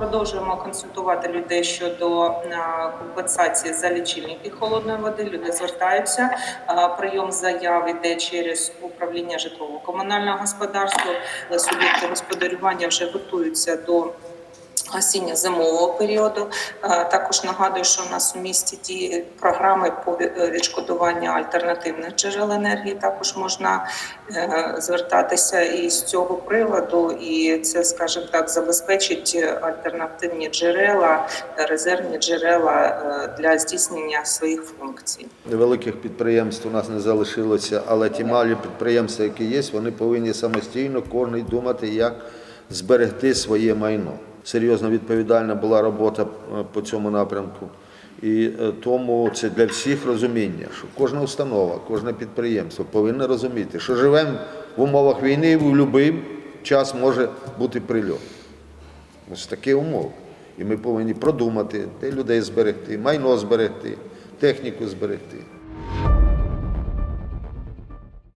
продовжуємо консультувати людей щодо е, компенсації за лічильники холодної води. Люди звертаються. Е, Прийом заяв іде через управління житлово-комунального господарства. Е, Суб'єкти господарювання вже готуються до осінньо-зимового періоду. Е, Також нагадую, що у нас у місті діє програми по ві- відшкодуванню альтернативних джерел енергії. Також можна е, звертатися і з цього приводу, і це, скажімо так, забезпечить альтернативні джерела, резервні джерела е, для здійснення своїх функцій. Великих підприємств у нас не залишилося, але ті малі підприємства, які є, вони повинні самостійно кожен думати, як зберегти своє майно. Серйозно відповідальна була робота е, по цьому напрямку. І е, тому це для всіх розуміння, що кожна установа, кожне підприємство повинно розуміти, що живемо в умовах війни і в будь-який час може бути прильот. Ось такі умови. І ми повинні продумати, де людей зберегти, майно зберегти, техніку зберегти.